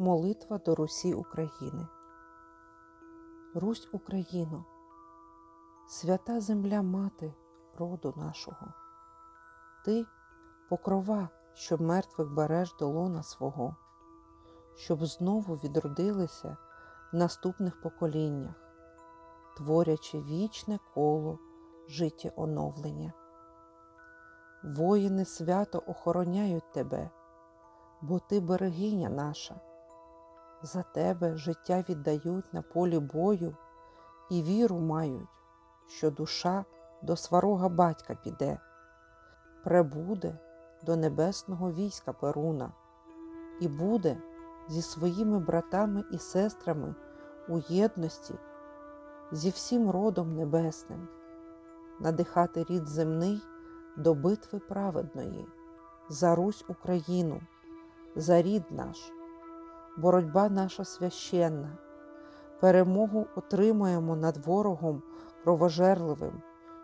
Молитва до Русі України. Русь Україно, свята земля мати роду нашого. Ти покрова, що мертвих береш до лона свого, щоб знову відродилися в наступних поколіннях, творячи вічне коло життя оновлення. Воїни свято охороняють тебе, бо ти берегиня наша. За тебе життя віддають на полі бою і віру мають, що душа до сварога батька піде, пребуде до небесного війська Перуна і буде зі своїми братами і сестрами у єдності зі всім родом небесним, надихати рід земний до битви праведної, за Русь Україну, за рід наш боротьба наша священна. Перемогу отримаємо над ворогом кровожерливим,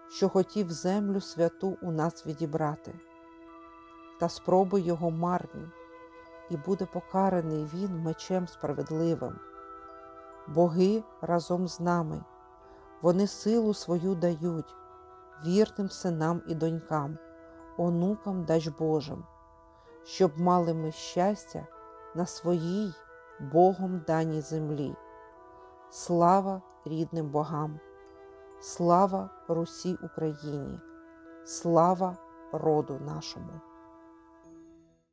що хотів землю святу у нас відібрати. Та спроби його марні, і буде покараний він мечем справедливим. Боги разом з нами, вони силу свою дають вірним синам і донькам, онукам дач Божим, щоб мали ми щастя на своїй Богом даній землі. Слава рідним богам, слава Русі Україні, слава роду нашому.